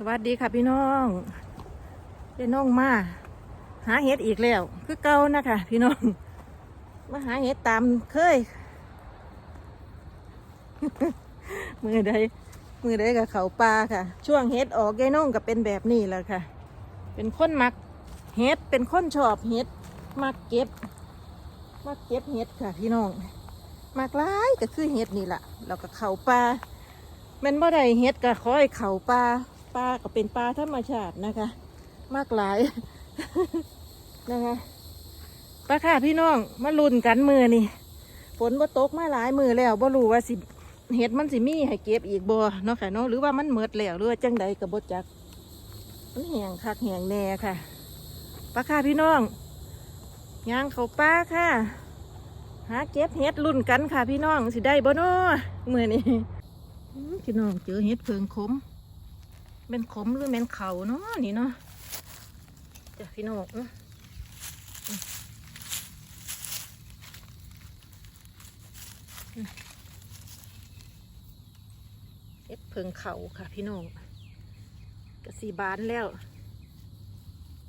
สวัสดีค่ะพี่น้องเจ้น้องมา หาเห็ดอีกแล้ว คือเก่านะคะพี่น้อง มาหาเห็ดตามเคย มือใดมือใดกับเขาปลาค่ะ ช่วงเห็ดออกยายน้องก็เป็นแบบนี้แหละค่ะ เป็นคนมักเห็ดเป็นคนชอบเห็ดมักเก็บมักเก็บเห็ดค่ะพี่น้องมักหลายก็คือเห็ดนี่แหละแล้วก็เขาปลามันบ่ได้เฮ็ดก็ขอให้เขาปลา ปลาก็เป็นปลาธรรมชาตินะคะ มากหลายนะคะปลาค่ะพี่น้องมาลุ้นกันมือนี่ฝนบ่ตกมาหลายมือแล้วบ่รู้ว่าสิเฮ็ดมันสิมีให้เก็บอีกบ่เนาะค่ะเนาะหรือว่ามันเมิดแล้วหรือว่าจังใดก็บ่จักมันแหงคักแหงแน่ค่ะปลาค่ะพี่น้องย่างเขาปลาค่ะ หาเก็บเฮ็ดลุ้นกันค่ะพี่น้องสิได้บ่เนาะมือนี้อืมพี่น้องเจอเห็ดเพิงขม เป็นขมหรือเป็นเขาเนาะนี่เนาะจ้ะพี่น้องอื้ออื้ออื้อเห็ดเพิงเขาค่ะพี่น้องกระสีบานแล้ว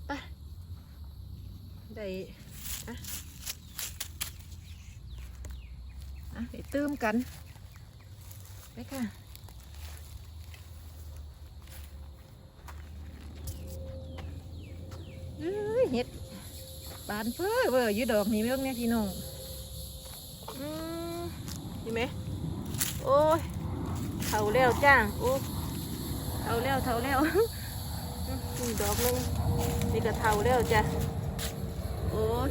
ไปได้อะอะไปตื้มกันไปค่ะ เอ้ยเห็ดบานเพ้อเวอร์อยืดดอกนี่เมื่อเนี่ยพี่น้องอืมเห็นไหมโอ้ยเท่าแล้วจ้าโอ้เท่าแล้วเท่าแล้วนี่ดอกหนึงนี่ก็เท่าแล้วจ้ะโอ้ย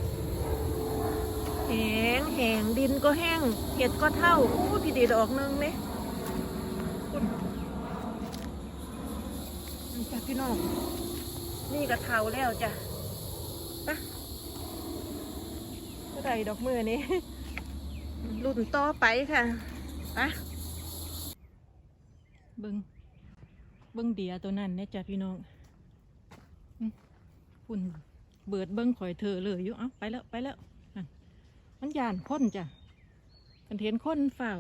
แหงแหงดินก็แห้งเห็ดก็เท่าโอ้ยพี่ดีดอกหนึงเนี่ยนี่จ้ะพี่น้องนี่ก็เทาแล้วจ้ะ ปะไหรดอกมือนี้รุ่นต่อไปค่ะปะเบิงเบิงเดียตัวนั้นเนี่ยจ้ะพี่น้องอืมฝุ่นเบิดเบิงข่อยเธอเลยอยู่เอ้าไปแล้วไปแล้วมันยานค้นจ้ะกันเห็นค้นเฝ้า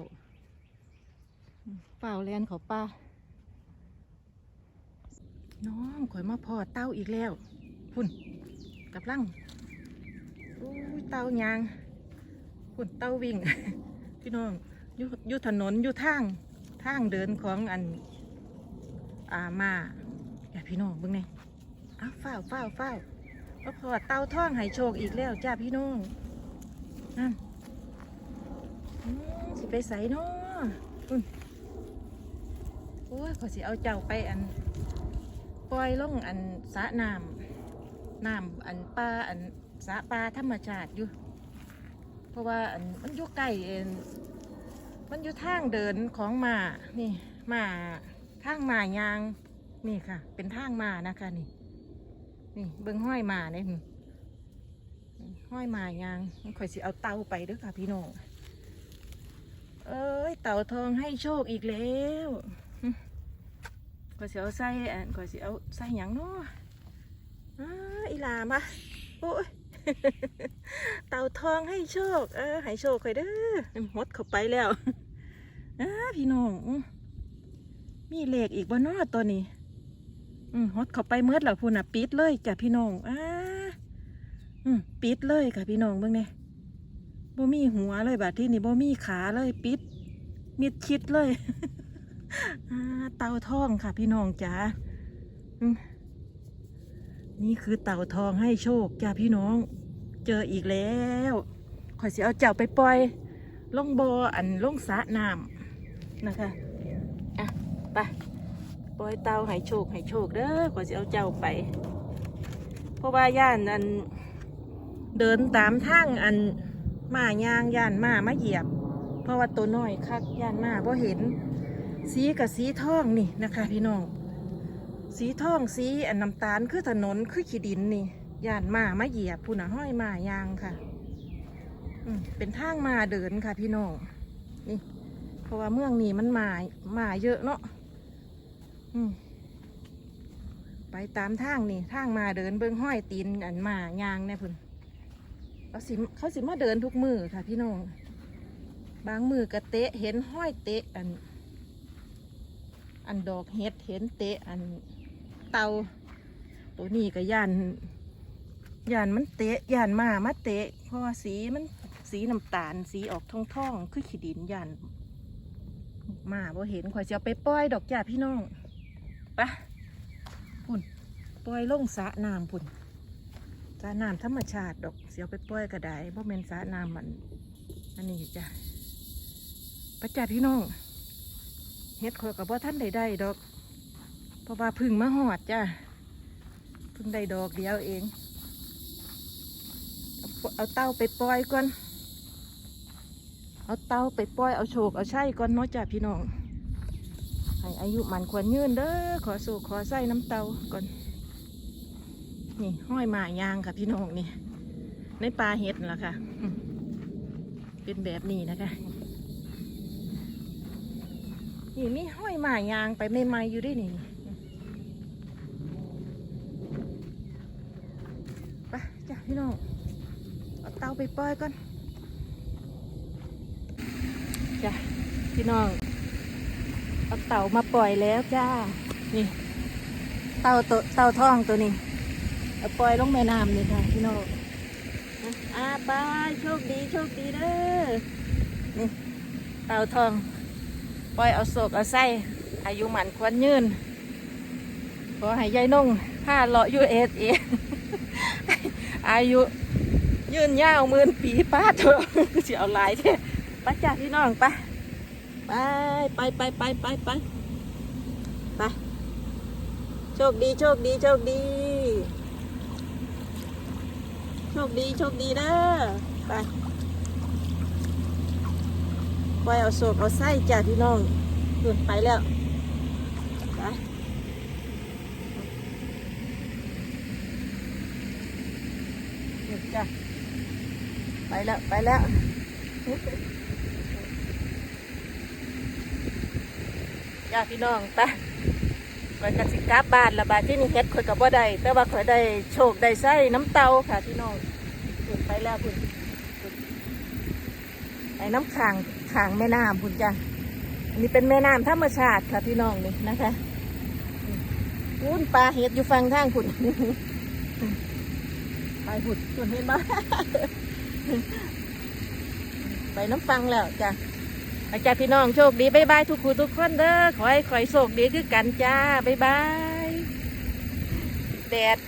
เฝ้าแลนเขาป้าน้องข่อยมาพอเต้าอีกแล้วพุ่น กับลังอุ้เต้ายางพุ่นเต้าวิ่ง พี่น้องอยู่อยู่ถนนอยู่ทางทางเดินของอันอามาอย่าพี่น้องเบิ่งนี่อ้าวฝ้าวฝ้าวฝ้าวมาพอเต้าท่องให้โชคอีกแล้วจ้าพี่น้องนั่นสิไปใส่นาะพุ่นโอ้ยขอสิเอาเจ้าไปอัน ปล่อยลงอันสะน้ำ น้ำอันปลาอันสะปลาธรรมชาติอยู่ เพราะว่าอันมันอยู่ใกล้เองมันอยู่ทางเดินของหมานี่หมาทางหมายางนี่ค่ะ เป็นทางหมานะคะนี่ นี่เบิ้งห้อยหมาเนี่ยห้อยหมายางข่อยสิเอาเตาไปเด้อค่ะพี่น้องเอ้ยเต่าทองให้โชคอีกแล้วก็สิเอาใส่อันก็สิเอาใส่หยังเนาะ อีลามาโอ้ยเต่าทองให้โชค เออให้โชคค่อยเด้อหดเข้าไปแล้วอ้าพี่น้อง มีเหลขอีกบ่นาตัวนี้ อืมหดเข้าไปเมื่อแล้วพุ่นน่ะ ปิดเลยจ้ะพี่น้องอ้าอืมปิดเลยค่ะพี่น้องเบิ่งเนี่ยบ่มีหัวเลยบัดที่นี่บ่มีขาเลยปิด มิดชิดเลยอ่าเต่าทองค่ะพี่น้องจ๋าอืม นี่คือเต่าทองให้โชคจ้าพี่น้อง เจออีกแล้วขอยสิเอาเจ้าไปปล่อยลงบอ่ออันลงสะน้ำนะคะอะไปปล่อยเต่าให้โชคให้โชคเด้อขอยสิเอาเจ้าไป เพราะว่าย่านอันเดินตามทางอันหมายางย่านหมามาเหยียบ เพราะว่าตัวน้อยคักย่านหมาเพราะเห็นสีกับสีทองนี่นะคะ พี่น้อง สีทองสีอันน้ำตาลคือถนนคือขีดินนี่ย่านมามาเหยียบผู้น่ะห้อยมายางค่ะอืเป็นทางมาเดินค่ะพี่น้องนี่ เพราะว่าเมืองนี้มันมามาเยอะเนาะอืไปตามทางนี่ทางมาเดินเบิ้งห้อยตีนอันมายางเนี่ยพุ่นเขาสิเขาสิมาเดินทุกมือค่ะพี่น้อง บางมือกระเตะเห็นห้อยเตะอัน อันดอกเห็ดเห็นเตะอัน เตาตัวนี้ก็ย่านย่านมันเตะย่านมามาเตะ เพราะว่าสีมันสีน้ำตาลสีออกทองทองคือขีดินย่านมาบ่เห็นข่อยจะไปปล่อยดอกจ้าพี่น้องปะพุ่นปล่อยลงสะน้ำพุ่นสะน้ำธรรมชาติดอกเสียวไปปล่อยก็ได้เพราะเป็นสะน้ำมันอันนี้จ้ะประจ้าพี่น้องเฮ็ดข่อยกับว่าท่านใดๆดอก เพราะว่าพึ่งมาหอดจ้าเพิ่งได้ดอกเดียวเอง เอาเต้าไปปล่อยก่อน เอาเต้าไปปล่อยเอาโชคเอาใช่ก่อนเนาะจ้าพี่น้องให้อายุมันควรยืนเด้อขอโศกขอไส้น้ำเต้าก่อน นี่ห้อยหมายางค่ะพี่น้องนี่ ในปลาเห็ดล่ะค่ะ เป็นแบบนี้นะคะนี่มีห้อยหมายางไปใหม่อยู่ด้วยนี่ ไปจ้ะ พี่น้องเอาเตาไปปล่อยก่อนจ้ะพี่น้องเอาเต่ามาปล่อยแล้วจ้านี่ เต่าตัวเต่าทองตัวนี้เอาปล่อยลงแม่น้ำนี่ค่ะพี่น้องนะอ่าไปโชคดีโชคดีเด้อนี่เต่าทอง ปล่อยเอาโศกเอาไส้อายุหมันควรยืนขอให้ยายนุ่งห้าเลาะยูเอสเอ อายุ ยืนยาวหมื่นปีป้าเถอะเสียวอลายเท่ป้าจ้าพี่น้องป้าไปไปไปไปไปไปโชคดีโชคดีโชคดี โชคดีโชคดีเด้อไปปเอาโศกเอาไส้จ้าพี่น้องหลุดไปแล้ว ไปแล้วไปแล้วจ้าพี่น้องไปไปกันสิกลับบานละบาดที่นี่เฮ็ดข่อยกับว่าได้แต่ว่าข่อยได้โชคได้ไส้น้ำเตาค่ะพี่น้องคุนไปแล้วคุณไอ้น้ำขางขางแม่น้ำคุณจ้ะอันนี้เป็นแม่น้ำธรรมชาติค่ะพี่น้องนี่นะคะคุณปลาเห็ดอยู่ฟังทางคุณไปหุดคุณเห็นบ้า ไปน้ำฟังแล้วจ้ะอาจารย์พี่น้องโชคดีบายบายทุกคู่ทุกคนเด้อขอให้ขอให้โชคดีคือกันจ้าบายบายแดด